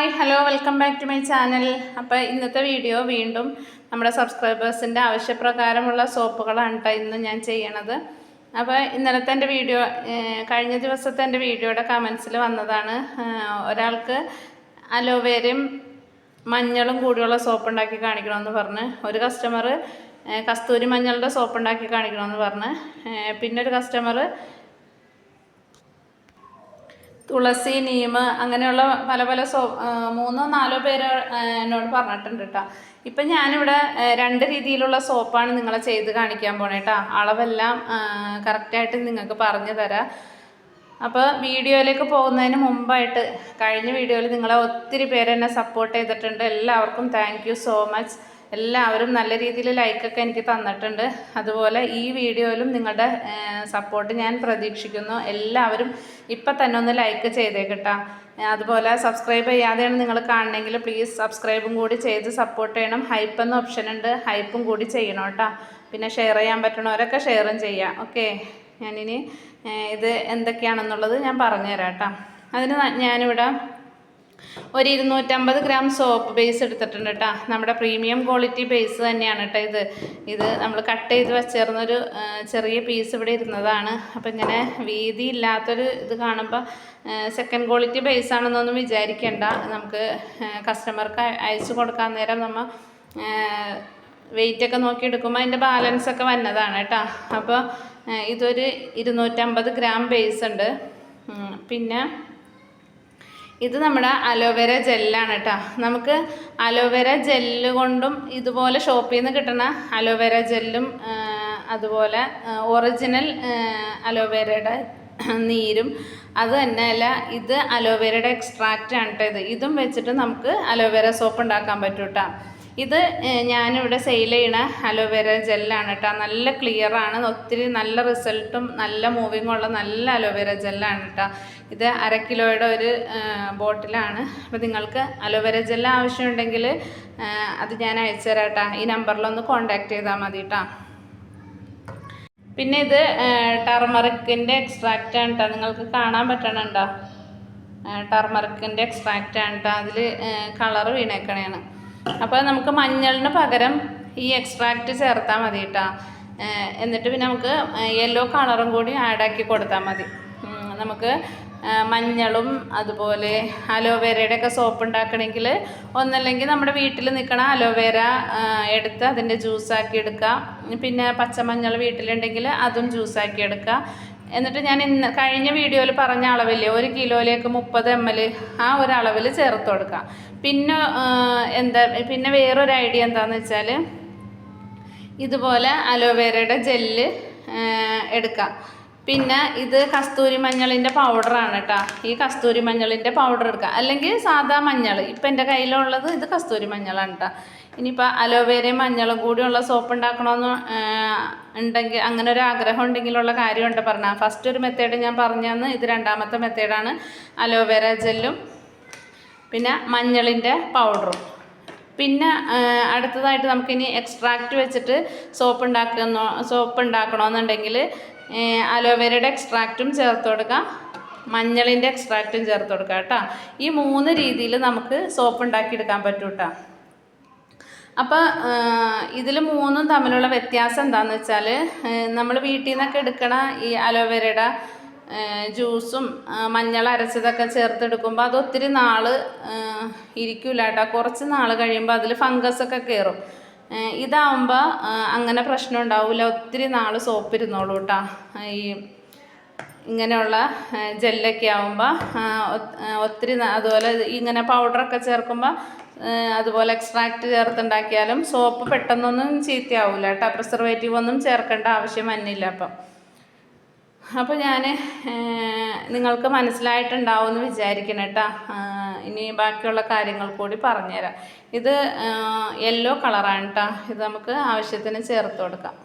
Hi hello welcome back to my channel. അപ്പോൾ ഇന്നത്തെ video വീണ്ടും നമ്മുടെ സബ്സ്ക്രൈബേഴ്സിന്റെ ആവശ്യപ്രകാരമുള്ള സോപ്പുകളാണ് കേട്ടോ ഇന്ന് ഞാൻ ചെയ്യണത്. അപ്പോൾ ഇന്നലത്തെ എന്റെ വീഡിയോ കഴിഞ്ഞ ദിവസത്തെ എന്റെ വീഡിയോയുടെ കമൻസിൽ വന്നതാണ് ഒരാൾക്ക് അലോവേരയും മഞ്ഞളും കൂടിയുള്ള സോപ്പ് ഉണ്ടാക്കി കാണിക്കണമെന്ന് പറഞ്ഞ് ഒരു കസ്റ്റമർ കസ്തൂരി മഞ്ഞളുടെ സോപ്പ് ഉണ്ടാക്കി കാണിക്കണമെന്ന് പറഞ്ഞ് പിന്നെ ഒരു കസ്റ്റമർ തുളസി നീമ് അങ്ങനെയുള്ള പല പല സോ മൂന്നോ നാലോ പേര് എന്നോട് പറഞ്ഞിട്ടുണ്ട് കേട്ടോ ഇപ്പം ഞാനിവിടെ രണ്ട് രീതിയിലുള്ള സോപ്പാണ് നിങ്ങളെ ചെയ്ത് കാണിക്കാൻ പോണേ കേട്ടോ അളവെല്ലാം കറക്റ്റായിട്ട് നിങ്ങൾക്ക് പറഞ്ഞു തരാം. അപ്പോൾ വീഡിയോയിലേക്ക് പോകുന്നതിന് മുമ്പായിട്ട് കഴിഞ്ഞ വീഡിയോയിൽ നിങ്ങളെ ഒത്തിരി പേര് എന്നെ സപ്പോർട്ട് ചെയ്തിട്ടുണ്ട്. എല്ലാവർക്കും താങ്ക് സോ മച്ച് എല്ലാവരും നല്ല രീതിയിൽ ലൈക്കൊക്കെ എനിക്ക് തന്നിട്ടുണ്ട്. അതുപോലെ ഈ വീഡിയോയിലും നിങ്ങളുടെ സപ്പോർട്ട് ഞാൻ പ്രതീക്ഷിക്കുന്നു. എല്ലാവരും ഇപ്പം തന്നെ ഒന്ന് ലൈക്ക് ചെയ്തേക്കട്ടാ അതുപോലെ സബ്സ്ക്രൈബ് ചെയ്യാതെയാണ് നിങ്ങൾ കാണണമെങ്കിൽ പ്ലീസ് സബ്സ്ക്രൈബും കൂടി ചെയ്ത് സപ്പോർട്ട് ചെയ്യണം. ഹൈപ്പ് എന്ന ഓപ്ഷൻ ഉണ്ട്. ഹൈപ്പും കൂടി ചെയ്യണം കേട്ടോ. പിന്നെ ഷെയർ ചെയ്യാൻ പറ്റണവരൊക്കെ ഷെയറും ചെയ്യാം. ഓക്കെ ഞാനിനി ഇത് എന്തൊക്കെയാണെന്നുള്ളത് ഞാൻ പറഞ്ഞുതരാം കേട്ടോ. അതിന് ഞാനിവിടെ ഒരു ഇരുന്നൂറ്റമ്പത് ഗ്രാം സോപ്പ് ബേസ് എടുത്തിട്ടുണ്ട് കേട്ടോ. നമ്മുടെ പ്രീമിയം ക്വാളിറ്റി ബേസ് തന്നെയാണ് കേട്ടോ ഇത്. ഇത് നമ്മൾ കട്ട് ചെയ്ത് വെച്ചേർന്നൊരു ചെറിയ പീസ് ഇവിടെ ഇരുന്നതാണ്. അപ്പോൾ ഇങ്ങനെ വീതി ഇല്ലാത്തൊരു ഇത് കാണുമ്പോൾ സെക്കൻഡ് ക്വാളിറ്റി ബേസ് ആണെന്നൊന്നും വിചാരിക്കേണ്ട. നമുക്ക് കസ്റ്റമർക്ക് അയച്ചു കൊടുക്കാൻ നേരം നമ്മൾ വെയിറ്റ് ഒക്കെ നോക്കി എടുക്കുമ്പോൾ അതിന്റെ ബാലൻസ് ഒക്കെ വന്നതാണ് കേട്ടോ. അപ്പോൾ ഇതൊരു ഇരുന്നൂറ്റമ്പത് ഗ്രാം ബേസ് ഉണ്ട്. പിന്നെ ഇത് നമ്മുടെ അലോവേര ജെല്ലാണ് കേട്ടോ. നമുക്ക് അലോവേര ജെല്ല് കൊണ്ടും ഇതുപോലെ ഷോപ്പിൽ നിന്ന് കിട്ടുന്ന അലോവേര ജെല്ലും അതുപോലെ ഒറിജിനൽ അലോവേരയുടെ നീരും അത് തന്നെയല്ല ഇത് അലോവേരയുടെ എക്സ്ട്രാക്റ്റ് ആണ് കേട്ടോ ഇത്. ഇതും വെച്ചിട്ട് നമുക്ക് അലോവേര സോപ്പ് ഉണ്ടാക്കാൻ പറ്റും കേട്ടോ ഇത് ഞാനിവിടെ സെയിൽ ചെയ്യണ അലോവേര ജെല്ലാണ് കേട്ടോ നല്ല ക്ലിയർ ആണ്. ഒത്തിരി നല്ല റിസൾട്ടും നല്ല മൂവിങ്ങുള്ള നല്ല അലോവേര ജെല്ലാണ് കേട്ടോ ഇത് അര കിലോയുടെ ഒരു ബോട്ടിലാണ്. അപ്പോൾ നിങ്ങൾക്ക് അലോവേര ജെല്ല് ആവശ്യമുണ്ടെങ്കിൽ അത് ഞാൻ അയച്ചു തരാം കേട്ടോ ഈ നമ്പറിലൊന്ന് കോൺടാക്റ്റ് ചെയ്താൽ മതി കേട്ടോ പിന്നെ ഇത് ടർമറിക്കിന്റെ എക്സ്ട്രാക്റ്റ് ആണ് കേട്ടോ നിങ്ങൾക്ക് കാണാൻ പറ്റണുണ്ടോ ടർമറിക്കിന്റെ എക്സ്ട്രാക്റ്റ് ആണ് കേട്ടോ അതിൽ കളറ് വീണേക്കണേണ് അപ്പോൾ നമുക്ക് മഞ്ഞളിന് പകരം ഈ എക്സ്ട്രാക്റ്റ് ചേർത്താൽ മതി കേട്ടോ എന്നിട്ട് പിന്നെ നമുക്ക് യെല്ലോ കളറും കൂടി ആഡാക്കി കൊടുത്താൽ മതി. നമുക്ക് മഞ്ഞളും അതുപോലെ അലോവേരയുടെ ഒക്കെ സോപ്പ് ഉണ്ടാക്കണമെങ്കിൽ ഒന്നല്ലെങ്കിൽ നമ്മുടെ വീട്ടിൽ നിൽക്കണ അലോവേര എടുത്ത് അതിന്റെ ജ്യൂസാക്കി എടുക്കുക പിന്നെ പച്ചമഞ്ഞൾ വീട്ടിലുണ്ടെങ്കിൽ അതും ജ്യൂസാക്കി എടുക്കുക എന്നിട്ട് ഞാൻ ഇന്ന് കഴിഞ്ഞ വീഡിയോയിൽ പറഞ്ഞ അളവില്ലേ ഒരു കിലോയിലേക്ക് മുപ്പത് എം എൽ ആ ഒരു അളവിൽ ചേർത്ത് കൊടുക്കുക പിന്നെ എന്താ പിന്നെ വേറൊരു ഐഡിയ എന്താണെന്ന് വെച്ചാൽ ഇതുപോലെ അലോവേരയുടെ ജെല്ല് എടുക്കാം. പിന്നെ ഇത് കസ്തൂരി മഞ്ഞളിന്റെ പൗഡറാണ് കേട്ടോ. ഈ കസ്തൂരി മഞ്ഞളിന്റെ പൗഡർ എടുക്കുക അല്ലെങ്കിൽ സാധാ മഞ്ഞൾ. ഇപ്പം എന്റെ കയ്യിലുള്ളത് ഇത് കസ്തൂരി മഞ്ഞളാണ് കേട്ടോ. ഇനിയിപ്പോൾ അലോവേരയും മഞ്ഞളും കൂടിയുള്ള സോപ്പ് ഉണ്ടാക്കണമെന്ന് ഉണ്ടെങ്കിൽ അങ്ങനെ ഒരു ആഗ്രഹം ഉണ്ടെങ്കിലുള്ള കാര്യമുണ്ട് പറഞ്ഞാൽ ഫസ്റ്റ് ഒരു മെത്തേഡ് ഞാൻ പറഞ്ഞു തന്ന് ഇത് രണ്ടാമത്തെ മെത്തേഡാണ് അലോവേര ജെല്ലും. പിന്നെ മഞ്ഞളിന്റെ പൗഡറും. പിന്നെ അടുത്തതായിട്ട് നമുക്കിനി എക്സ്ട്രാക്റ്റ് വെച്ചിട്ട് സോപ്പ് ഉണ്ടാക്കുന്ന സോപ്പ് ഉണ്ടാക്കണമെന്നുണ്ടെങ്കിൽ അലോവേരയുടെ എക്സ്ട്രാക്റ്റും ചേർത്ത് കൊടുക്കാം മഞ്ഞളിന്റെ എക്സ്ട്രാക്റ്റും ചേർത്ത് കൊടുക്കാം കേട്ടോ. ഈ മൂന്ന് രീതിയിൽ നമുക്ക് സോപ്പ് ഉണ്ടാക്കിയെടുക്കാൻ പറ്റും കേട്ടോ. അപ്പോൾ ഇതിൽ മൂന്നും തമ്മിലുള്ള വ്യത്യാസം എന്താണെന്ന് വെച്ചാൽ നമ്മൾ വീട്ടിൽ നിന്നൊക്കെ എടുക്കണ ഈ അലോവേരയുടെ ജ്യൂസും മഞ്ഞൾ അരച്ചതൊക്കെ ചേർത്തെടുക്കുമ്പോൾ അത് ഒത്തിരി നാൾ ഇരിക്കില്ല കേട്ടോ. കുറച്ച് നാൾ കഴിയുമ്പോൾ അതിൽ ഫംഗസൊക്കെ കയറും ഇതാവുമ്പോൾ അങ്ങനെ പ്രശ്നം ഉണ്ടാവില്ല ഒത്തിരി നാൾ സോപ്പ് ഇരുന്നോളൂ കേട്ടോ ഈ ഇങ്ങനെയുള്ള ജെല്ലൊക്കെ ആവുമ്പോൾ ഒത്തിരി അതുപോലെ ഇങ്ങനെ പൗഡറൊക്കെ ചേർക്കുമ്പോൾ അതുപോലെ എക്സ്ട്രാക്റ്റ് ചേർത്തുണ്ടാക്കിയാലും സോപ്പ് പെട്ടെന്നൊന്നും ചീത്തയാവില്ല കേട്ടോ പ്രിസർവേറ്റീവ് ഒന്നും ചേർക്കേണ്ട ആവശ്യം വന്നില്ല അപ്പം. അപ്പോൾ ഞാൻ നിങ്ങൾക്ക് മനസ്സിലായിട്ടുണ്ടാവും എന്ന് വിചാരിക്കണം കേട്ടോ ഇനി ബാക്കിയുള്ള കാര്യങ്ങൾ കൂടി പറഞ്ഞുതരാം. ഇത് യെല്ലോ കളറാണ് കേട്ടോ ഇത് നമുക്ക് ആവശ്യത്തിന് ചേർത്ത് കൊടുക്കാം.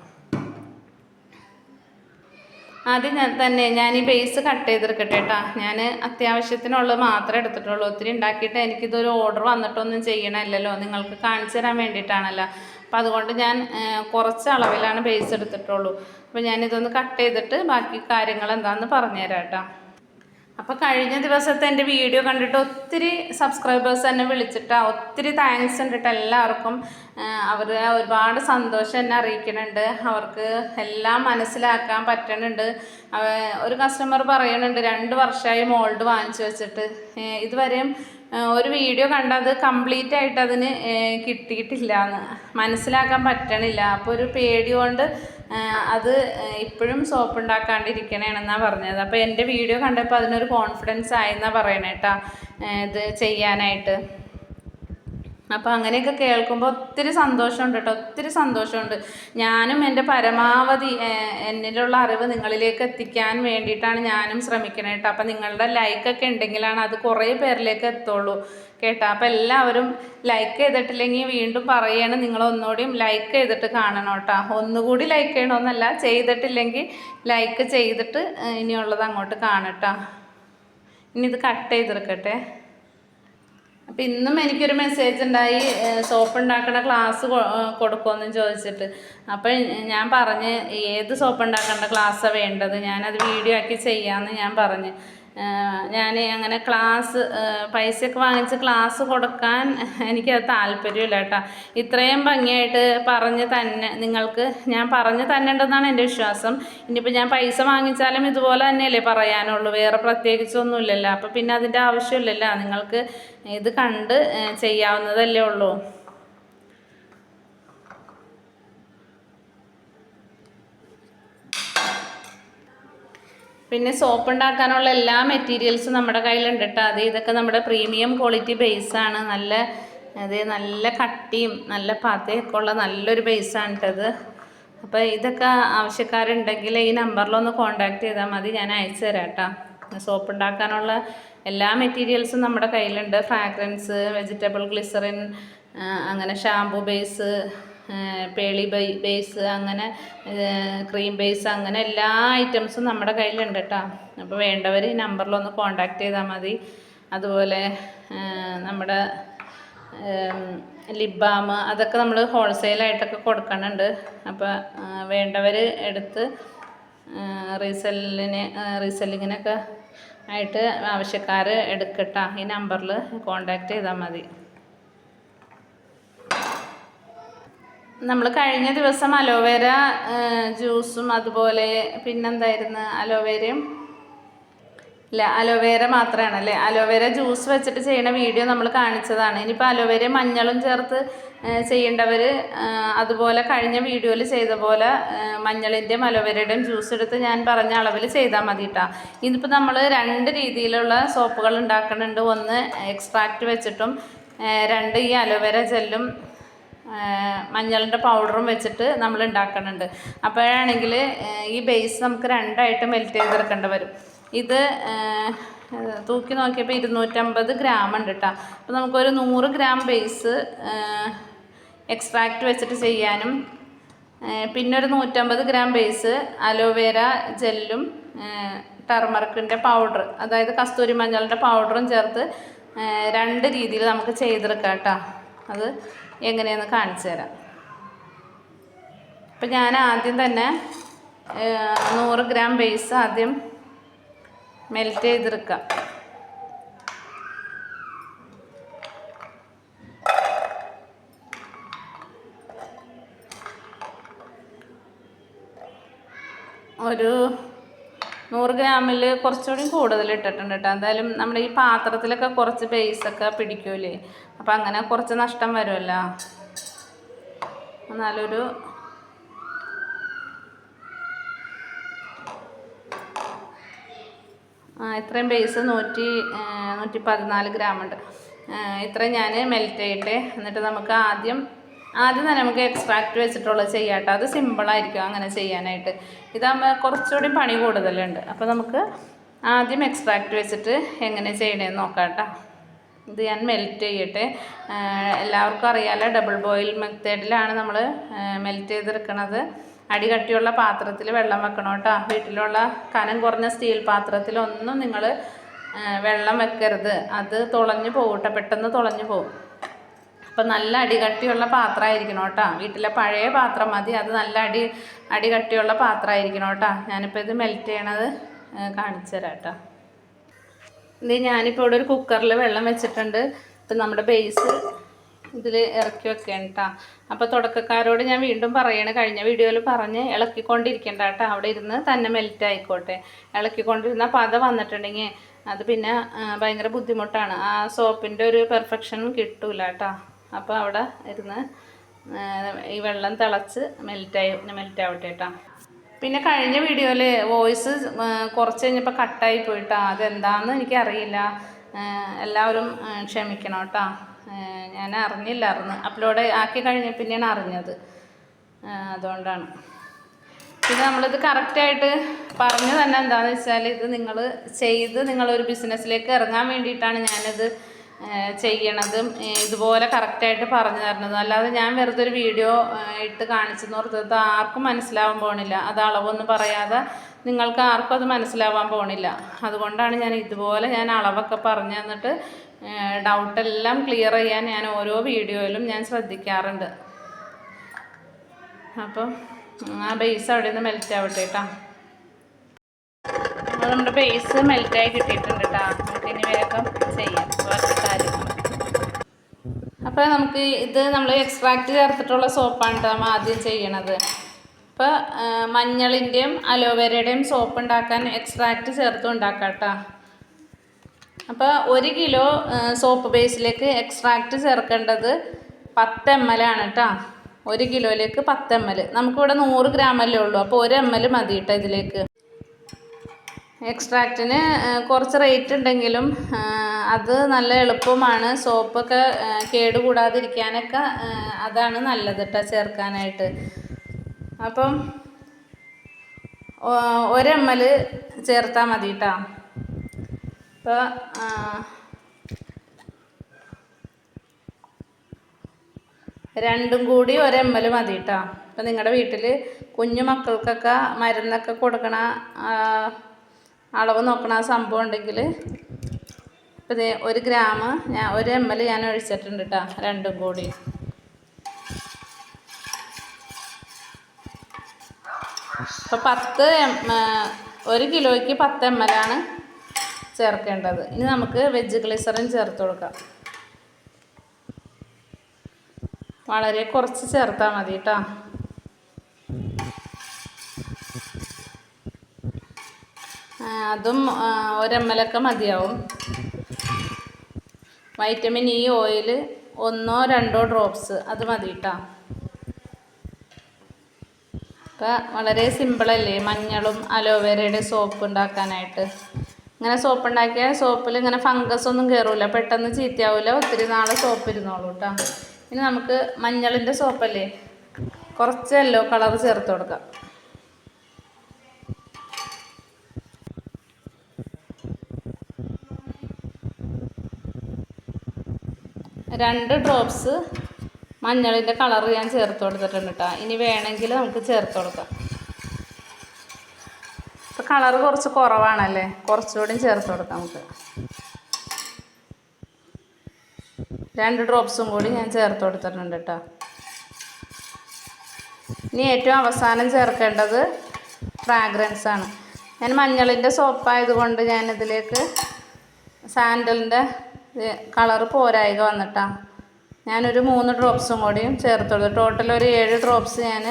ആദ്യം ഞാൻ തന്നെ ഞാൻ ഈ ബേസ് കട്ട് ചെയ്തെടുക്കട്ടെ കേട്ടോ ഞാൻ അത്യാവശ്യത്തിനുള്ളത് മാത്രമേ എടുത്തിട്ടുള്ളൂ. ഒത്തിരി ഉണ്ടാക്കിയിട്ട് എനിക്കിതൊരു ഓർഡർ വന്നിട്ടൊന്നും ചെയ്യണമല്ലോ നിങ്ങൾക്ക് കാണിച്ചു തരാൻ വേണ്ടിയിട്ടാണല്ലോ. അപ്പോൾ അതുകൊണ്ട് ഞാൻ കുറച്ച് അളവിലാണ് ബേസ് എടുത്തിട്ടുള്ളൂ. അപ്പോൾ ഞാനിതൊന്ന് കട്ട് ചെയ്തിട്ട് ബാക്കി കാര്യങ്ങൾ എന്താണെന്ന് പറഞ്ഞുതരാം കേട്ടോ. അപ്പോൾ കഴിഞ്ഞ ദിവസത്തെ എന്റെ വീഡിയോ കണ്ടിട്ട് ഒത്തിരി സബ്സ്ക്രൈബേഴ്സ് എന്നെ വിളിച്ചിട്ട് ഒത്തിരി താങ്ക്സ് ഉണ്ടിട്ട് എല്ലാവർക്കും അവർ ഒരുപാട് സന്തോഷം എന്നെ അറിയിക്കുന്നുണ്ട്. അവർക്ക് എല്ലാം മനസ്സിലാക്കാൻ പറ്റണുണ്ട് ഒരു കസ്റ്റമർ പറയുന്നുണ്ട് രണ്ട് വർഷമായി മോൾഡ് വാങ്ങിച്ചു വെച്ചിട്ട്. ഇതുവരെയും ഒരു വീഡിയോ കണ്ടത് കംപ്ലീറ്റ് ആയിട്ട് അതിന് കിട്ടിയിട്ടില്ല എന്ന് മനസ്സിലാക്കാൻ പറ്റണില്ല. അപ്പോൾ ഒരു പേടി കൊണ്ട് അത് ഇപ്പോഴും സോപ്പ് ഉണ്ടാക്കാണ്ടിരിക്കണേണെന്നാണ് പറഞ്ഞത്. അപ്പോൾ എന്റെ വീഡിയോ കണ്ടപ്പോൾ അതിനൊരു കോൺഫിഡൻസ് ആയെന്നാണ് പറയണേ കേട്ടോ ഇത് ചെയ്യാനായിട്ട്. അപ്പോൾ അങ്ങനെയൊക്കെ കേൾക്കുമ്പോൾ ഒത്തിരി സന്തോഷമുണ്ട് കേട്ടോ ഒത്തിരി സന്തോഷമുണ്ട്. ഞാനും എന്റെ പരമാവധി എന്നിലുള്ള അറിവ് നിങ്ങളിലേക്ക് എത്തിക്കാൻ വേണ്ടിയിട്ടാണ് ഞാനും ശ്രമിക്കണേ കേട്ടോ അപ്പോൾ നിങ്ങളുടെ ലൈക്കൊക്കെ ഉണ്ടെങ്കിലാണ് അത് കുറേ പേരിലേക്ക് എത്തുള്ളൂ കേട്ടോ. അപ്പോൾ എല്ലാവരും ലൈക്ക് ചെയ്തിട്ടില്ലെങ്കിൽ വീണ്ടും പറയണം. നിങ്ങൾ ഒന്നുകൂടിയും ലൈക്ക് ചെയ്തിട്ട് കാണണം കേട്ടോ ഒന്നുകൂടി ലൈക്ക് ചെയ്യണമെന്നല്ല ചെയ്തിട്ടില്ലെങ്കിൽ ലൈക്ക് ചെയ്തിട്ട് ഇനിയുള്ളത് അങ്ങോട്ട് കാണട്ടോ. ഇനി ഇത് കട്ട് ചെയ്തെടുക്കട്ടെ. അപ്പം ഇന്നും എനിക്കൊരു മെസ്സേജ് ഉണ്ടായി സോപ്പ് ഉണ്ടാക്കുന്ന ക്ലാസ് കൊടുക്കുമെന്ന് ചോദിച്ചിട്ട്. അപ്പം ഞാൻ പറഞ്ഞ് ഏത് സോപ്പ് ഉണ്ടാക്കേണ്ട ക്ലാസ്സാണ് വേണ്ടത്? ഞാനത് വീഡിയോ ആക്കി ചെയ്യാമെന്ന് ഞാൻ പറഞ്ഞ്. ഞാൻ അങ്ങനെ ക്ലാസ് പൈസയൊക്കെ വാങ്ങിച്ച് ക്ലാസ് കൊടുക്കാൻ എനിക്കത് താല്പര്യമില്ല കേട്ടോ. ഇത്രയും ഭംഗിയായിട്ട് പറഞ്ഞ് തന്നെ നിങ്ങൾക്ക് ഞാൻ പറഞ്ഞ് തന്നെണ്ടെന്നാണ് എന്റെ വിശ്വാസം. ഇനിയിപ്പോൾ ഞാൻ പൈസ വാങ്ങിച്ചാലും ഇതുപോലെ തന്നെയല്ലേ പറയാനുള്ളൂ. വേറെ പ്രത്യേകിച്ചൊന്നുമില്ലല്ലോ. അപ്പോൾ പിന്നെ അതിന്റെ ആവശ്യമില്ലല്ലോ. നിങ്ങൾക്ക് ഇത് കണ്ട് ചെയ്യാവുന്നതല്ലേ ഉള്ളൂ. പിന്നെ സോപ്പ് ഉണ്ടാക്കാനുള്ള എല്ലാ മെറ്റീരിയൽസും നമ്മുടെ കയ്യിലുണ്ട് കേട്ടോ അത് ഇതൊക്കെ നമ്മുടെ പ്രീമിയം ക്വാളിറ്റി ബേസാണ് നല്ല അത് നല്ല കട്ടിയും നല്ല പതയൊക്കെ ഉള്ള നല്ലൊരു ബേസാണ് കേട്ടത് അപ്പോൾ ഇതൊക്കെ ആവശ്യക്കാരുണ്ടെങ്കിൽ ഈ നമ്പറിലൊന്ന് കോൺടാക്ട് ചെയ്താൽ മതി. ഞാൻ അയച്ചു തരാം കേട്ടോ സോപ്പ് ഉണ്ടാക്കാനുള്ള എല്ലാ മെറ്റീരിയൽസും നമ്മുടെ കയ്യിലുണ്ട്. ഫ്രാഗ്രൻസ് വെജിറ്റബിൾ ഗ്ലിസറിൻ അങ്ങനെ ഷാംപൂ ബേസ് പേളി ബേസ് അങ്ങനെ ക്രീം ബേസ് അങ്ങനെ എല്ലാ ഐറ്റംസും നമ്മുടെ കയ്യിലുണ്ട് കേട്ടോ. അപ്പോൾ വേണ്ടവർ ഈ നമ്പറിലൊന്ന് കോണ്ടാക്ട് ചെയ്താൽ മതി. അതുപോലെ നമ്മുടെ ലിപ് ബാം അതൊക്കെ നമ്മൾ ഹോൾസെയിലായിട്ടൊക്കെ കൊടുക്കുന്നുണ്ട് അപ്പോൾ വേണ്ടവർ എടുത്ത് റീസെല്ലിന് റീസെല്ലിങ്ങിനൊക്കെ ആയിട്ട് ആവശ്യക്കാർ എടുക്കട്ടാ. ഈ നമ്പറിൽ കോണ്ടാക്ട് ചെയ്താൽ മതി. നമ്മൾ കഴിഞ്ഞ ദിവസം അലോവേര ജ്യൂസും അതുപോലെ പിന്നെന്തായിരുന്നു അലോവേരയും ഇല്ല അലോവേര മാത്രമാണ് അല്ലേ അലോവേര ജ്യൂസ് വെച്ചിട്ട് ചെയ്യുന്ന വീഡിയോ നമ്മൾ കാണിച്ചതാണ്. ഇനിയിപ്പോൾ അലോവേര മഞ്ഞളും ചേർത്ത് ചെയ്യേണ്ടവർ അതുപോലെ കഴിഞ്ഞ വീഡിയോയിൽ ചെയ്ത പോലെ മഞ്ഞളിന്റെയും അലോവേരയുടെയും ജ്യൂസ് എടുത്ത് ഞാൻ പറഞ്ഞ അളവിൽ ചെയ്താൽ മതി കേട്ടോ ഇതിപ്പോൾ നമ്മൾ രണ്ട് രീതിയിലുള്ള സോപ്പുകൾ ഉണ്ടാക്കുന്നുണ്ട് ഒന്ന് എക്സ്ട്രാക്റ്റ് വെച്ചിട്ടും രണ്ട് ഈ അലോവേര ജെല്ലും മഞ്ഞളിന്റെ പൗഡറും വെച്ചിട്ട് നമ്മൾ ഉണ്ടാക്കുന്നുണ്ട് അപ്പോഴാണെങ്കിൽ ഈ ബേസ് നമുക്ക് രണ്ടായിട്ട് മെൽറ്റ് ചെയ്തെടുക്കേണ്ടി വരും. ഇത് തൂക്കി നോക്കിയപ്പോൾ ഇരുന്നൂറ്റമ്പത് ഗ്രാം ഉണ്ട് കേട്ടോ അപ്പോൾ നമുക്കൊരു നൂറ് ഗ്രാം ബേസ് എക്സ്ട്രാക്റ്റ് വെച്ചിട്ട് ചെയ്യാനും പിന്നെ ഒരു നൂറ്റമ്പത് ഗ്രാം ബേസ് അലോവേര ജെല്ലും ടർമറിക്കിന്റെ പൗഡർ അതായത് കസ്തൂരി മഞ്ഞളിന്റെ പൗഡറും ചേർത്ത് രണ്ട് രീതിയിൽ നമുക്ക് ചെയ്തെടുക്കാം കേട്ടോ അത് എങ്ങനെയാണെന്ന് കാണിച്ചു തരാം. അപ്പം ഞാൻ ആദ്യം തന്നെ നൂറ് ഗ്രാം ബേസ് ആദ്യം മെൽറ്റ് ചെയ്തെടുക്കാം. ഒരു നൂറ് ഗ്രാമിൽ കുറച്ചുകൂടി കൂടുതൽ ഇട്ടിട്ടുണ്ട് കേട്ടോ. എന്തായാലും നമ്മുടെ ഈ പാത്രത്തിലൊക്കെ കുറച്ച് ബേസൊക്കെ പിടിക്കൂലേ അപ്പം അങ്ങനെ കുറച്ച് നഷ്ടം വരുമല്ലോ? എന്നാലൊരു ഇത്രയും ബേസ് നൂറ്റി നൂറ്റി പതിനാല് ഗ്രാം ഉണ്ട്. ഇത്രയും ഞാൻ മെൽറ്റ് ചെയ്യട്ടെ. എന്നിട്ട് നമുക്ക് ആദ്യം ആദ്യം തന്നെ നമുക്ക് എക്സ്ട്രാക്റ്റ് വെച്ചിട്ടുള്ളത് ചെയ്യാട്ടോ. അത് സിമ്പിളായിരിക്കും അങ്ങനെ ചെയ്യാനായിട്ട്. ഇതാകുമ്പോൾ കുറച്ചുകൂടി പണി കൂടുതലുണ്ട്. അപ്പോൾ നമുക്ക് ആദ്യം എക്സ്ട്രാക്റ്റ് വെച്ചിട്ട് എങ്ങനെ ചെയ്യണമെന്ന് നോക്കാം ഇത് ഞാൻ മെൽറ്റ് ചെയ്യട്ടെ. എല്ലാവർക്കും അറിയാലോ ഡബിൾ ബോയിൽ മെത്തേഡിലാണ് നമ്മൾ മെൽറ്റ് ചെയ്തെടുക്കണത്. അടി കട്ടിയുള്ള പാത്രത്തിൽ വെള്ളം വെക്കണം കേട്ടോ. വീട്ടിലുള്ള കനം കുറഞ്ഞ സ്റ്റീൽ പാത്രത്തിലൊന്നും നിങ്ങൾ വെള്ളം വെക്കരുത്. അത് തുളഞ്ഞു പോകട്ടെ പെട്ടെന്ന് തുളഞ്ഞു പോകും അപ്പം നല്ല അടികട്ടിയുള്ള പാത്രമായിരിക്കണം കേട്ടോ. വീട്ടിലെ പഴയ പാത്രം മതി. അത് നല്ല അടി അടികട്ടിയുള്ള പാത്രമായിരിക്കണം കേട്ടോ. ഞാനിപ്പോൾ ഇത് മെൽറ്റ് ചെയ്യണത് കാണിച്ചു തരാം കേട്ടോ. ഇത് ഞാനിപ്പോൾ ഇവിടെ ഒരു കുക്കറിൽ വെള്ളം വെച്ചിട്ടുണ്ട്. ഇപ്പം നമ്മുടെ ബേസ് ഇതിൽ ഇറക്കി വെക്കണം കേട്ടോ. അപ്പോൾ തുടക്കക്കാരോട് ഞാൻ വീണ്ടും പറയണ കഴിഞ്ഞ വീഡിയോയിൽ പറഞ്ഞ് ഇളക്കിക്കൊണ്ടിരിക്കണ്ട കേട്ടോ. അവിടെ ഇരുന്ന് തന്നെ മെൽറ്റ് ആയിക്കോട്ടെ. ഇളക്കിക്കൊണ്ടിരുന്ന പത വന്നിട്ടുണ്ടെങ്കിൽ അത് പിന്നെ ഭയങ്കര ബുദ്ധിമുട്ടാണ്. ആ സോപ്പിന്റെ ഒരു പെർഫെക്ഷൻ കിട്ടൂല കേട്ടോ. അപ്പോൾ അവിടെ ഇരുന്ന് ഈ വെള്ളം തിളച്ച് മെൽറ്റായി മെൽറ്റ് ആവട്ടെ കേട്ടോ പിന്നെ കഴിഞ്ഞ വീഡിയോയിൽ വോയിസ് കുറച്ച് കഴിഞ്ഞപ്പോൾ കട്ടായി പോയിട്ടാ. അതെന്താണെന്ന് എനിക്കറിയില്ല. എല്ലാവരും ക്ഷമിക്കണം കേട്ടോ ഞാൻ അറിഞ്ഞില്ലായിരുന്നു. അപ്ലോഡ് ആക്കി കഴിഞ്ഞ പിന്നെയാണ് അറിഞ്ഞത്. അതുകൊണ്ടാണ്. പിന്നെ നമ്മളിത് കറക്റ്റായിട്ട് പറഞ്ഞു തന്നെ എന്താണെന്ന് വെച്ചാൽ ഇത് നിങ്ങൾ ചെയ്ത് നിങ്ങളൊരു ബിസിനസ്സിലേക്ക് ഇറങ്ങാൻ വേണ്ടിയിട്ടാണ് ഞാനിത് ചെയ്യണതും ഇതുപോലെ കറക്റ്റായിട്ട് പറഞ്ഞു തരണതും. അല്ലാതെ ഞാൻ വെറുതെ ഒരു വീഡിയോ ഇട്ട് കാണിച്ചെന്ന് ഓർത്തത് ആർക്കും മനസ്സിലാവാൻ പോണില്ല. അത് അളവൊന്നും പറയാതെ നിങ്ങൾക്ക് ആർക്കും അത് മനസ്സിലാവാൻ പോണില്ല. അതുകൊണ്ടാണ് ഞാൻ ഇതുപോലെ ഞാൻ അളവൊക്കെ പറഞ്ഞു തന്നിട്ട് ഡൗട്ടെല്ലാം ക്ലിയർ ചെയ്യാൻ ഞാൻ ഓരോ വീഡിയോയിലും ഞാൻ ശ്രദ്ധിക്കാറുണ്ട്. അപ്പം ആ ബേസ് അവിടെ നിന്ന് മെൽറ്റ് ആവട്ടെ കേട്ടോ അപ്പോൾ നമ്മുടെ ബേസ് മെൽറ്റായി കിട്ടിയിട്ടുണ്ട് കേട്ടോ നമുക്ക് ഇനി വേഗം ചെയ്യാം. അപ്പോൾ നമുക്ക് ഇത് നമ്മൾ എക്സ്ട്രാക്റ്റ് ചേർത്തിട്ടുള്ള സോപ്പാണ് നമ്മൾ ആദ്യം ചെയ്യണത്. ഇപ്പോൾ മഞ്ഞളിന്റെയും അലോവേരയുടെയും സോപ്പ് ഉണ്ടാക്കാൻ എക്സ്ട്രാക്റ്റ് ചേർത്ത് ഉണ്ടാക്കാം കേട്ടോ അപ്പോൾ ഒരു കിലോ സോപ്പ് ബേസിലേക്ക് എക്സ്ട്രാക്റ്റ് ചേർക്കേണ്ടത് പത്ത് എം എൽ ആണ് കേട്ടോ ഒരു കിലോയിലേക്ക് പത്ത് എം എൽ നമുക്കിവിടെ നൂറ് ഗ്രാം അല്ലേ ഉള്ളൂ. അപ്പോൾ ഒരു എം എൽ മതി കേട്ടോ ഇതിലേക്ക്. എക്സ്ട്രാക്റ്റിന് കുറച്ച് റേറ്റ് ഉണ്ടെങ്കിലും അത് നല്ല എളുപ്പമാണ്. സോപ്പൊക്കെ കേടുകൂടാതിരിക്കാനൊക്കെ അതാണ് നല്ലത് കേട്ടോ ചേർക്കാനായിട്ട്. അപ്പം ഒരെം എൽ ചേർത്താൽ മതി കേട്ടോ അപ്പോൾ രണ്ടും കൂടി ഒരെം എൽ മതി കേട്ടോ അപ്പം നിങ്ങളുടെ വീട്ടിൽ കുഞ്ഞു മക്കൾക്കൊക്കെ മരുന്നൊക്കെ കൊടുക്കണ അളവ് നോക്കണ സംഭവം ഉണ്ടെങ്കിൽ ഇപ്പം ദേ ഒരു ഗ്രാമ് ഞാൻ ഒരു എം എൽ ഞാൻ ഒഴിച്ചിട്ടുണ്ട് കേട്ടോ രണ്ടും കൂടി. അപ്പം പത്ത് എം ഒരു കിലോയ്ക്ക് പത്ത് എം എൽ ആണ് ചേർക്കേണ്ടത്. ഇനി നമുക്ക് വെജ് ഗ്ലിസറിൻ ചേർത്ത് കൊടുക്കാം. വളരെ കുറച്ച് ചേർത്താൽ മതി കേട്ടോ അതും ഒരു മതിയാവും. വൈറ്റമിൻ ഇ ഓയിൽ ഒന്നോ രണ്ടോ ഡ്രോപ്സ് അത് മതി കേട്ടോ ഇപ്പം വളരെ സിമ്പിളല്ലേ മഞ്ഞളും അലോവേരയുടെ സോപ്പ് ഉണ്ടാക്കാനായിട്ട്. ഇങ്ങനെ സോപ്പ് ഉണ്ടാക്കിയാൽ സോപ്പിൽ ഇങ്ങനെ ഫംഗസ് ഒന്നും കയറൂല പെട്ടെന്ന് ചീത്തയാവില്ല ഒത്തിരി നാളെ സോപ്പ് ഇരുന്നോളൂ കേട്ടോ ഇനി നമുക്ക് മഞ്ഞളിന്റെ സോപ്പല്ലേ? കുറച്ച് യെല്ലോ കളർ ചേർത്ത് കൊടുക്കാം. രണ്ട് ഡ്രോപ്സ് മഞ്ഞളിന്റെ കളർ ഞാൻ ചേർത്ത് കൊടുത്തിട്ടുണ്ട് കേട്ടോ ഇനി വേണമെങ്കിൽ നമുക്ക് ചേർത്ത് കൊടുക്കാം. ഇപ്പം കളർ കുറച്ച് കുറവാണല്ലേ? കുറച്ചുകൂടി ചേർത്ത് കൊടുക്കാം നമുക്ക്. രണ്ട് ഡ്രോപ്സും കൂടി ഞാൻ ചേർത്ത് കൊടുത്തിട്ടുണ്ട് കേട്ടോ ഇനി ഏറ്റവും അവസാനം ചേർക്കേണ്ടത് ഫ്രാഗ്രൻസ് ആണ്. ഞാൻ മഞ്ഞളിന്റെ സോപ്പായതുകൊണ്ട് ഞാനിതിലേക്ക് സാൻഡലിന്റെ കളറ് പോരായിക വന്നിട്ടാ. ഞാനൊരു മൂന്ന് ഡ്രോപ്സും കൂടിയും ചേർത്ത് കൊടുത്തു. ടോട്ടൽ ഒരു ഏഴ് ഡ്രോപ്സ് ഞാൻ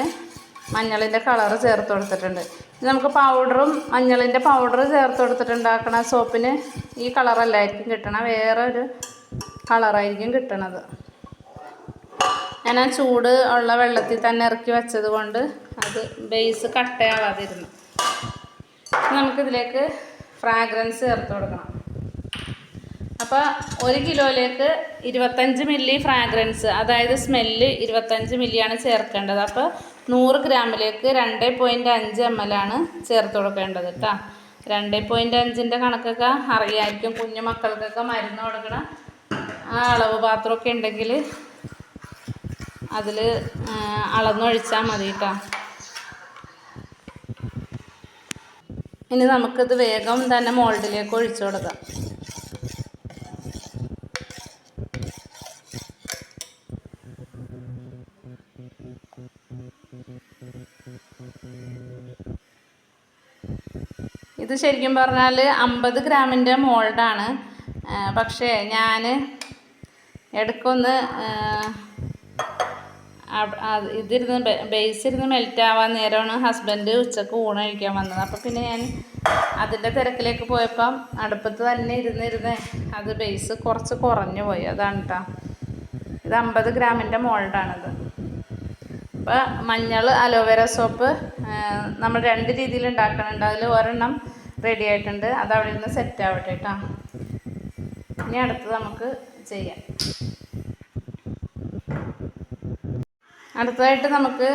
മഞ്ഞളിന്റെ കളറ് ചേർത്ത് കൊടുത്തിട്ടുണ്ട്. ഇത് നമുക്ക് പൗഡറും മഞ്ഞളിന്റെ പൗഡർ ചേർത്ത് കൊടുത്തിട്ടുണ്ടാക്കണ സോപ്പിന് ഈ കളറല്ലായിരിക്കും കിട്ടണ വേറെ ഒരു കളറായിരിക്കും കിട്ടണത്. ഞാൻ ആ ചൂട് ഉള്ള വെള്ളത്തിൽ തന്നെ ഇറക്കി വെച്ചത് കൊണ്ട് അത് ബേസ് കട്ടയാവാതിരുന്നു ഇനി നമുക്കിതിലേക്ക് ഫ്രാഗ്രൻസ് ചേർത്ത് കൊടുക്കണം. അപ്പോൾ ഒരു കിലോയിലേക്ക് ഇരുപത്തഞ്ച് മില്ലി ഫ്രാഗ്രൻസ് അതായത് സ്മെല്ല് ഇരുപത്തഞ്ച് മില്ലിയാണ് ചേർക്കേണ്ടത്. അപ്പോൾ നൂറ് ഗ്രാമിലേക്ക് രണ്ട് പോയിന്റ് അഞ്ച് എം എൽ ആണ് ചേർത്ത് കൊടുക്കേണ്ടത് കേട്ടോ രണ്ട് പോയിന്റ് അഞ്ചിന്റെ കണക്കൊക്കെ അറിയായിരിക്കും കുഞ്ഞു മക്കൾക്കൊക്കെ മരുന്ന് കൊടുക്കണ ആ അളവ് പാത്രമൊക്കെ ഉണ്ടെങ്കിൽ അതിൽ അളന്നൊഴിച്ചാൽ മതി കേട്ടോ ഇനി നമുക്കിത് വേഗം തന്നെ മോൾഡിലേക്ക് ഒഴിച്ചു കൊടുക്കാം. ശരിക്കും പറഞ്ഞാൽ അമ്പത് ഗ്രാമിന്റെ മോൾഡാണ്. പക്ഷേ ഞാൻ എടുക്കൊന്ന് ഇതിരുന്ന് ബേസിരുന്ന് മെൽറ്റ് ആവാൻ നേരമാണ് ഹസ്ബൻഡ് ഉച്ചയ്ക്ക് ഊണ് കഴിക്കാൻ വന്നത്. അപ്പോൾ പിന്നെ ഞാൻ അതിന്റെ തിരക്കിലേക്ക് പോയപ്പം അടുപ്പത്ത് തന്നെ ഇരുന്ന് ഇരുന്ന് അത് ബേസ് കുറച്ച് കുറഞ്ഞു പോയി. അതാണ് കേട്ടോ ഇത് അമ്പത് ഗ്രാമിന്റെ മോൾഡാണിത്. അപ്പോൾ മഞ്ഞൾ അലോവേര സോപ്പ് നമ്മൾ രണ്ട് രീതിയിൽ ഉണ്ടാക്കുന്നുണ്ട് അതിൽ ഒരെണ്ണം റെഡി ആയിട്ടുണ്ട്. അത് അവിടെ നിന്ന് സെറ്റ് ആവട്ടെ കേട്ടോ ഇനി അടുത്തത് നമുക്ക് ചെയ്യാം. അടുത്തതായിട്ട് നമുക്ക്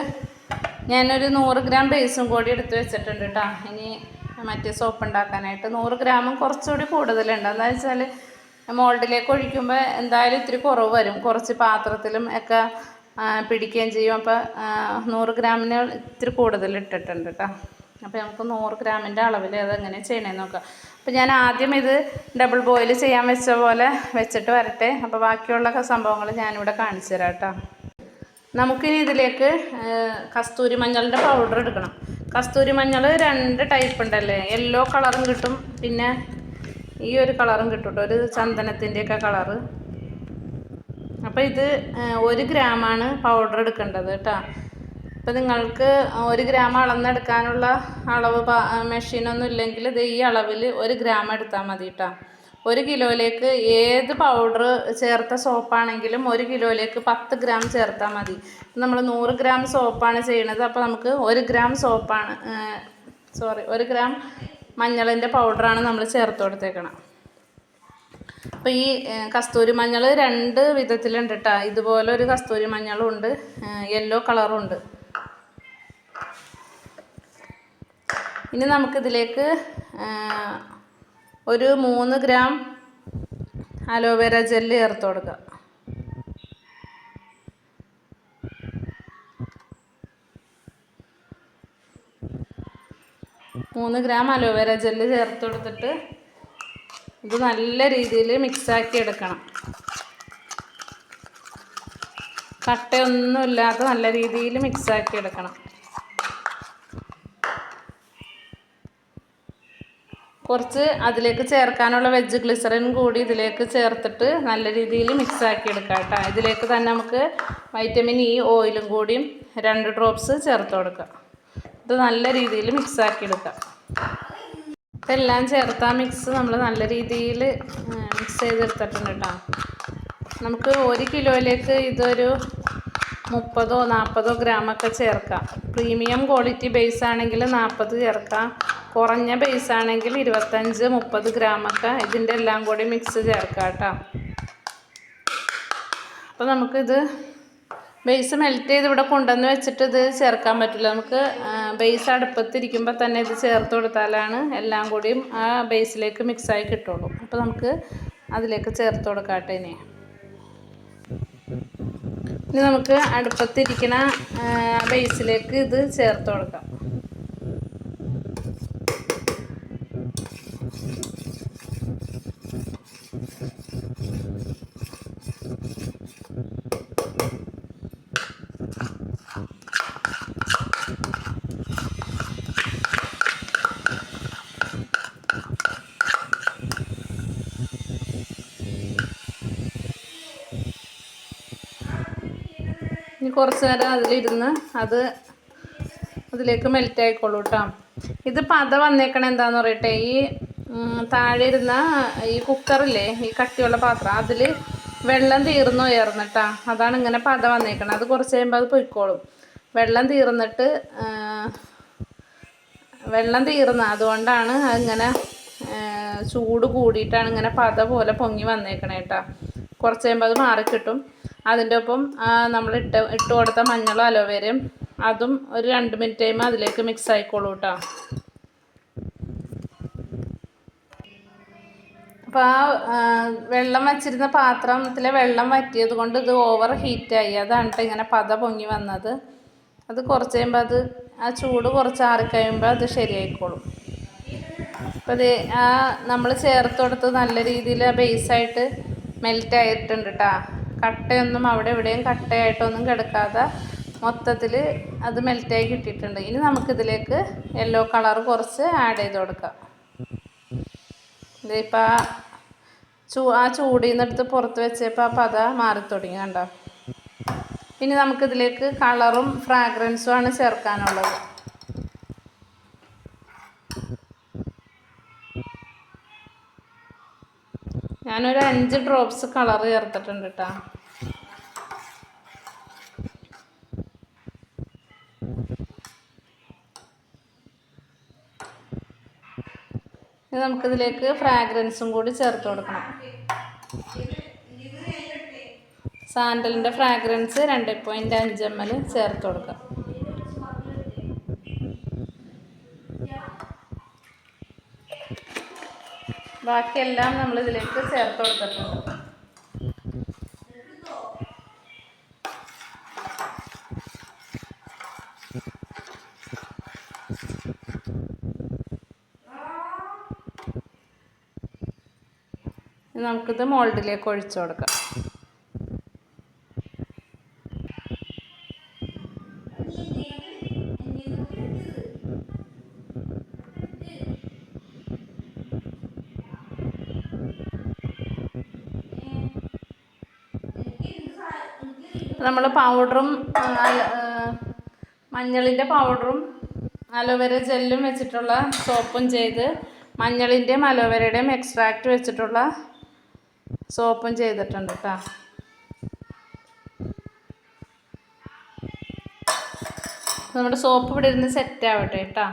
ഞാനൊരു നൂറ് ഗ്രാം ബേസും കൂടി എടുത്ത് വെച്ചിട്ടുണ്ട് കേട്ടോ ഇനി മറ്റേ സോപ്പ് ഉണ്ടാക്കാനായിട്ട്. നൂറ് ഗ്രാമും കുറച്ചുകൂടി കൂടുതലുണ്ട്. എന്താ വെച്ചാൽ മോൾഡിലേക്ക് ഒഴിക്കുമ്പോൾ എന്തായാലും ഇത്തിരി കുറവ് വരും. കുറച്ച് പാത്രത്തിലും ഒക്കെ പിടിക്കുകയും ചെയ്യും. അപ്പോൾ നൂറ് ഗ്രാമിന് ഇത്തിരി കൂടുതൽ ഇട്ടിട്ടുണ്ട് കേട്ടോ അപ്പോൾ നമുക്ക് നൂറ് ഗ്രാമിന്റെ അളവിൽ അതെങ്ങനെ ചെയ്യണമെന്ന് നോക്കാം. അപ്പോൾ ഞാൻ ആദ്യം ഇത് ഡബിൾ ബോയിൽ ചെയ്യാൻ വെച്ച പോലെ വെച്ചിട്ട് വരട്ടെ. അപ്പോൾ ബാക്കിയുള്ള സംഭവങ്ങൾ ഞാനിവിടെ കാണിച്ചു തരാം കേട്ടോ. നമുക്കിനി ഇതിലേക്ക് കസ്തൂരി മഞ്ഞളിന്റെ പൗഡർ എടുക്കണം. കസ്തൂരി മഞ്ഞൾ രണ്ട് ടൈപ്പ് ഉണ്ടല്ലേ? യെല്ലോ കളറും കിട്ടും. പിന്നെ ഈ ഒരു കളറും കിട്ടും ഒരു ചന്ദനത്തിന്റെയൊക്കെ കളറ് അപ്പോൾ ഇത് ഒരു ഗ്രാമാണ് പൗഡർ എടുക്കേണ്ടത് കേട്ടോ. അപ്പോൾ നിങ്ങൾക്ക് ഒരു ഗ്രാം അളന്നെടുക്കാനുള്ള അളവ് മെഷീനൊന്നും ഇല്ലെങ്കിൽ ഇത് ഈ അളവിൽ ഒരു ഗ്രാം എടുത്താൽ മതി കേട്ടോ ഒരു കിലോയിലേക്ക് ഏത് പൗഡർ ചേർത്ത സോപ്പാണെങ്കിലും ഒരു കിലോയിലേക്ക് പത്ത് ഗ്രാം ചേർത്താൽ മതി. നമ്മൾ നൂറ് ഗ്രാം സോപ്പാണ് ചെയ്യണത് അപ്പോൾ നമുക്ക് ഒരു ഗ്രാം സോപ്പാണ് സോറി ഒരു ഗ്രാം മഞ്ഞളിന്റെ പൗഡറാണ് നമ്മൾ ചേർത്ത് കൊടുത്തേക്കണം. അപ്പോൾ ഈ കസ്തൂരി മഞ്ഞൾ രണ്ട് വിധത്തിലുണ്ട് കേട്ടോ ഇതുപോലെ ഒരു കസ്തൂരി മഞ്ഞളും ഉണ്ട് യെല്ലോ കളറും ഉണ്ട് ഇനി നമുക്കിതിലേക്ക് ഒരു മൂന്ന് ഗ്രാം അലോവേര ജെല്ല് ചേർത്ത് കൊടുക്കുക മൂന്ന് ഗ്രാം അലോവേര ജെല്ല് ചേർത്ത് കൊടുത്തിട്ട് ഇത് നല്ല രീതിയിൽ മിക്സാക്കി എടുക്കണം. കട്ടയൊന്നുമില്ലാതെ നല്ല രീതിയിൽ മിക്സാക്കി എടുക്കണം. കുറച്ച് അതിലേക്ക് ചേർക്കാനുള്ള വെജ് ഗ്ലിസറിൻ കൂടി ഇതിലേക്ക് ചേർത്തിട്ട് നല്ല രീതിയിൽ മിക്സ് ആക്കി എടുക്കാം കേട്ടോ. ഇതിലേക്ക് തന്നെ നമുക്ക് വൈറ്റമിൻ ഇ ഓയിലും കൂടിയും രണ്ട് ഡ്രോപ്സ് ചേർത്ത് കൊടുക്കാം. ഇത് നല്ല രീതിയിൽ മിക്സ് ആക്കി എടുക്കാം ഇപ്പം എല്ലാം ചേർത്ത് മിക്സ് നമ്മൾ നല്ല രീതിയിൽ മിക്സ് ചെയ്തെടുത്തിട്ടുണ്ട് കേട്ടോ. നമുക്ക് ഒരു കിലോയിലേക്ക് ഇതൊരു മുപ്പതോ നാൽപ്പതോ ഗ്രാമൊക്കെ ചേർക്കാം. പ്രീമിയം ക്വാളിറ്റി ബേസ് ആണെങ്കിൽ നാൽപ്പത് ചേർക്കാം. കുറഞ്ഞ ബേസ് ആണെങ്കിൽ ഇരുപത്തഞ്ച് മുപ്പത് ഗ്രാമൊക്കെ ഇതിന്റെ എല്ലാം കൂടി മിക്സ് ചേർക്കാം കേട്ടോ. അപ്പോൾ നമുക്കിത് ബേസ് മെൽറ്റ് ചെയ്ത് ഇവിടെ കൊണ്ടുവന്ന് വെച്ചിട്ട് ഇത് ചേർക്കാൻ പറ്റില്ല. നമുക്ക് ബേസ് അടുപ്പത്തിരിക്കുമ്പോൾ തന്നെ ഇത് ചേർത്ത് കൊടുത്താലാണ് എല്ലാം കൂടിയും ആ ബേസിലേക്ക് മിക്സായി കിട്ടുള്ളൂ. അപ്പോൾ നമുക്ക് അതിലേക്ക് ചേർത്ത് കൊടുക്കാം കേട്ടോ ഇനി. ഇനി നമുക്ക് അടുപ്പത്തിരിക്കുന്ന ബേസിലേക്ക് ഇത് ചേർത്ത് കൊടുക്കാം ഇനി കുറച്ച് നേരം അതിലിരുന്ന് അത് അതിലേക്ക് മെൽറ്റ് ആയിക്കോളൂ കേട്ടോ ഇത് പത വന്നേക്കണ എന്താന്ന് പറയട്ടെ? ഈ താഴെ ഇരുന്ന ഈ കുക്കറില്ലേ ഈ കട്ടിയുള്ള പാത്രം അതിൽ വെള്ളം തീർന്നു ഉയർന്നിട്ടാ അതാണ് ഇങ്ങനെ പത വന്നേക്കണത് അത് കുറച്ച് കഴിയുമ്പോൾ അത് പൊയ്ക്കോളും. വെള്ളം തീർന്നിട്ട് വെള്ളം തീർന്ന. അതുകൊണ്ടാണ് അതിങ്ങനെ ചൂട് കൂടിയിട്ടാണ് ഇങ്ങനെ പത പോലെ പൊങ്ങി വന്നേക്കണേ കേട്ടോ കുറച്ച് കഴിയുമ്പോൾ അത് മാറിക്കിട്ടും. അതിന്റെ ഒപ്പം നമ്മൾ ഇട്ട് ഇട്ട് കൊടുത്ത മഞ്ഞളും അലോവേരയും അതും ഒരു രണ്ട് മിനിറ്റ് കഴിയുമ്പോൾ അതിലേക്ക് മിക്സ് ആയിക്കോളൂ കേട്ടോ അപ്പോൾ ആ വെള്ളം വച്ചിരുന്ന പാത്രത്തിലെ വെള്ളം വറ്റിയത് കൊണ്ട് ഇത് ഓവർ ഹീറ്റായി അതാണ് ഇങ്ങനെ പത പൊങ്ങി വന്നത്. അത് കുറച്ച് കഴിയുമ്പോൾ അത് ആ ചൂട് കുറച്ച് ആറിക്കഴിയുമ്പോൾ അത് ശരിയായിക്കോളും. അപ്പോൾ ഇത് ആ നമ്മൾ ചേർത്ത് കൊടുത്ത് നല്ല രീതിയിൽ ബേസായിട്ട് മെൽറ്റ് ആയിട്ടുണ്ട് കേട്ടോ കട്ടയൊന്നും അവിടെ ഇവിടെയും കട്ടയായിട്ടൊന്നും കിടക്കാതെ മൊത്തത്തിൽ അത് മെൽറ്റായി കിട്ടിയിട്ടുണ്ട്. ഇനി നമുക്കിതിലേക്ക് യെല്ലോ കളർ കുറച്ച് ആഡ് ചെയ്ത് കൊടുക്കാം. ഇതിപ്പോൾ ആ ചൂ ആ ചൂടിൽ നിന്നെടുത്ത് പുറത്ത് വെച്ചപ്പോൾ ആ പത മാറി തുടങ്ങി കണ്ടോ? ഇനി നമുക്കിതിലേക്ക് കളറും ഫ്രാഗ്രൻസും ആണ് ചേർക്കാനുള്ളത്. ഞാനൊരു അഞ്ച് ഡ്രോപ്സ് കളർ ചേർത്തിട്ടുണ്ട് കേട്ടോ ഇനി നമുക്കിതിലേക്ക് ഫ്രാഗ്രൻസും കൂടി ചേർത്ത് കൊടുക്കണം. സാൻഡലിന്റെ ഫ്രാഗ്രൻസ് രണ്ട് പോയിന്റ് അഞ്ച് എം എൽ ചേർത്ത് കൊടുക്കാം. ബാക്കിയെല്ലാം നമ്മൾ ഇതിലേക്ക് ചേർത്ത് കൊടുത്തിട്ടുണ്ട്. നമുക്കിത് മോൾഡിലേക്ക് ഒഴിച്ചു കൊടുക്കാം. നമ്മൾ പൗഡറും മഞ്ഞളിന്റെ പൗഡറും അലോവേര ജെല്ലും വെച്ചിട്ടുള്ള സോപ്പും ചെയ്ത് മഞ്ഞളിന്റെയും അലോവേരയുടെയും എക്സ്ട്രാക്റ്റ് വെച്ചിട്ടുള്ള സോപ്പും ചെയ്തിട്ടുണ്ട് കേട്ടോ നമ്മുടെ സോപ്പ് ഇവിടെ ഇരുന്ന് സെറ്റ് ആവട്ടെ കേട്ടോ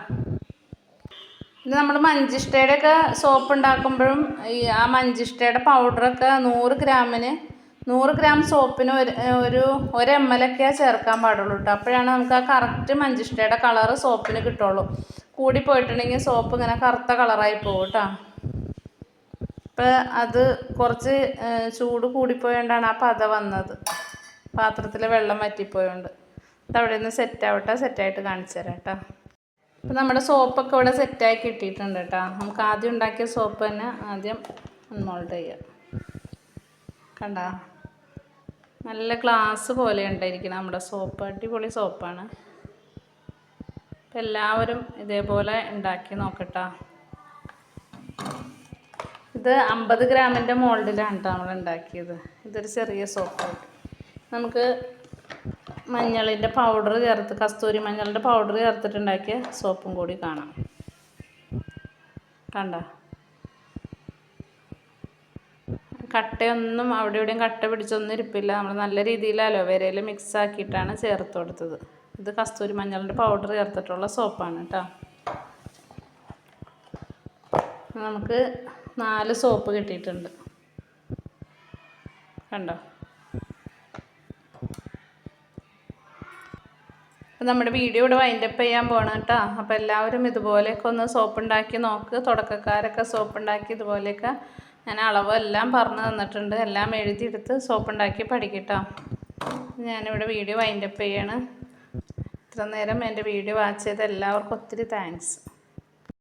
ഇത് നമ്മൾ മഞ്ചിഷ്ടയുടെ ഒക്കെ സോപ്പ് ഉണ്ടാക്കുമ്പോഴും ഈ ആ മഞ്ചിഷ്ടയുടെ പൗഡറൊക്കെ നൂറ് ഗ്രാമിന് നൂറ് ഗ്രാം സോപ്പിന് ഒരു ഒരു ഒരു എം എൽ ഒക്കെ ചേർക്കാൻ പാടുള്ളൂ കേട്ടോ അപ്പോഴാണ് നമുക്ക് ആ കറക്റ്റ് മഞ്ചിഷ്ടയുടെ കളറ് സോപ്പിന് കിട്ടുള്ളൂ. കൂടി പോയിട്ടുണ്ടെങ്കിൽ സോപ്പ് ഇങ്ങനെ കറുത്ത കളറായി പോകും കേട്ടോ അപ്പോൾ അത് കുറച്ച് ചൂട് കൂടിപ്പോയോണ്ടാണ് ആ പത വന്നത്. പാത്രത്തിൽ വെള്ളം വറ്റിപ്പോയോണ്ട്. ഇത് അവിടെ നിന്ന് സെറ്റാവട്ടെ സെറ്റായിട്ട് കാണിച്ചു തരാം കേട്ടോ അപ്പോൾ നമ്മുടെ സോപ്പൊക്കെ ഇവിടെ സെറ്റായി കിട്ടിയിട്ടുണ്ട് കേട്ടോ നമുക്ക് ആദ്യം ഉണ്ടാക്കിയ സോപ്പ് തന്നെ ആദ്യം അൺമോൾഡ് ചെയ്യാം. കണ്ട? നല്ല ഗ്ലാസ് പോലെ ഉണ്ടായിരിക്കണം. നമ്മുടെ സോപ്പ് അടിപൊളി സോപ്പാണ്. അപ്പം എല്ലാവരും ഇതേപോലെ ഉണ്ടാക്കി നോക്കട്ടോ. ഇത് അമ്പത് ഗ്രാമിന്റെ മോൾഡിലാണ് കേട്ടോ നമ്മൾ ഉണ്ടാക്കിയത്. ഇതൊരു ചെറിയ സോപ്പായിട്ട് നമുക്ക് മഞ്ഞളിന്റെ പൗഡർ ചേർത്ത് കസ്തൂരി മഞ്ഞളിന്റെ പൗഡർ ചേർത്തിട്ടുണ്ടാക്കിയ സോപ്പും കൂടി കാണാം. കണ്ട? കട്ടയൊന്നും അവിടെ ഇവിടെയും കട്ട പിടിച്ചൊന്നും ഇരിപ്പില്ല. നമ്മൾ നല്ല രീതിയിൽ അലോവേരയിൽ മിക്സ് ആക്കിയിട്ടാണ് ചേർത്ത് കൊടുത്തത്. ഇത് കസ്തൂരി മഞ്ഞളിന്റെ പൗഡർ ചേർത്തിട്ടുള്ള സോപ്പാണ് കേട്ടോ നമുക്ക് നാല് സോപ്പ് കിട്ടിയിട്ടുണ്ട്. കണ്ടോ? അപ്പം നമ്മുടെ വീഡിയോ ഇവിടെ വൈൻഡപ്പ് ചെയ്യാൻ പോകണം കേട്ടോ അപ്പോൾ എല്ലാവരും ഇതുപോലെയൊക്കെ ഒന്ന് സോപ്പ് ഉണ്ടാക്കി നോക്ക്. തുടക്കക്കാരൊക്കെ സോപ്പ് ഉണ്ടാക്കി ഇതുപോലെയൊക്കെ ഞാൻ അളവെല്ലാം പറഞ്ഞു തന്നിട്ടുണ്ട്. എല്ലാം എഴുതിയെടുത്ത് സോപ്പ് ഉണ്ടാക്കി പഠിക്കട്ടോ. ഞാനിവിടെ വീഡിയോ വൈൻഡപ്പ് ചെയ്യാണ്. ഇത്ര നേരം എന്റെ വീഡിയോ വാച്ച് ചെയ്ത എല്ലാവർക്കും ഒത്തിരി താങ്ക്സ്